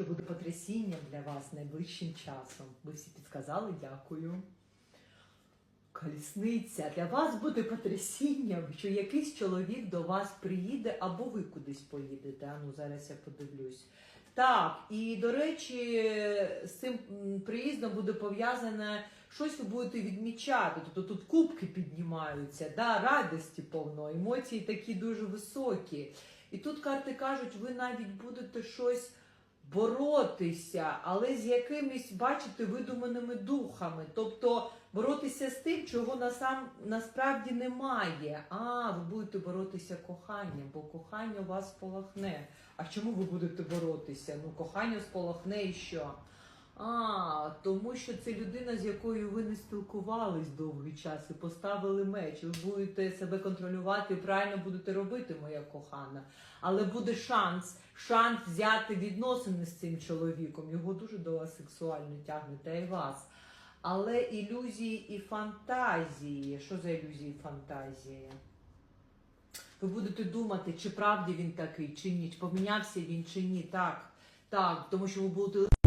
що буде потрясіння для вас найближчим часом. Ви всі підказали, дякую. Колісниця, для вас буде потрясінням, що якийсь чоловік до вас приїде або ви кудись поїдете. А ну зараз я подивлюсь. Так, і до речі, з цим приїздом буде пов'язане щось ви будете відмічати. Тобто тут кубки піднімаються, да, радості повно, емоції такі дуже високі. І тут карти кажуть, ви навіть будете щось боротися, але з якимись, бачите, видуманими духами. Тобто боротися з тим, чого насам, насправді немає. А, ви будете боротися коханням, бо кохання вас спалахне. А чому ви будете боротися? Ну, кохання спалахне і що? А, тому що це людина, з якою ви не спілкувались довгий час і поставили меч. Ви будете себе контролювати і правильно будете робити, моя кохана. Але буде шанс, шанс взяти відносини з цим чоловіком. Його дуже до вас сексуально тягне, та й вас. Але ілюзії і фантазії. Що за ілюзії і фантазії? Ви будете думати, чи правді він такий, чи ні, чи помінявся він, чи ні. Так, так, тому що ви будете